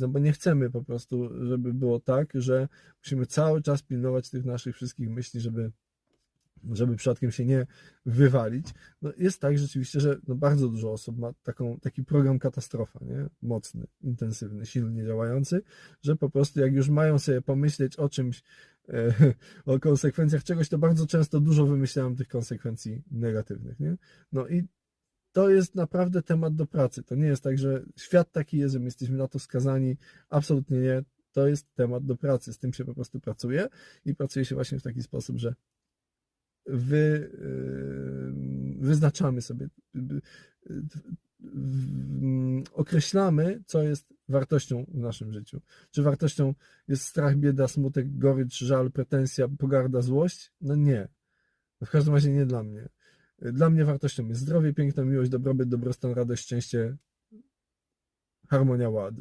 No bo nie chcemy po prostu, żeby było tak, że musimy cały czas pilnować tych naszych wszystkich myśli, żeby, żeby przypadkiem się nie wywalić. No jest tak rzeczywiście, że no bardzo dużo osób ma taką, taki program katastrofa, nie? mocny, intensywny, silnie działający, że po prostu jak już mają sobie pomyśleć o czymś, e, o konsekwencjach czegoś, to bardzo często dużo wymyślają tych konsekwencji negatywnych. Nie? No i to jest naprawdę temat do pracy. To nie jest tak, że świat taki jest, że my jesteśmy na to skazani. Absolutnie nie. To jest temat do pracy. Z tym się po prostu pracuje i pracuje się właśnie w taki sposób, że wy, yy, wyznaczamy sobie, yy, określamy, co jest wartością w naszym życiu. Czy wartością jest strach, bieda, smutek, gorycz, żal, pretensja, pogarda, złość? No nie. W każdym razie nie dla mnie. Dla mnie wartością jest zdrowie, piękna miłość, dobrobyt, dobrostan, radość, szczęście, harmonia, ład.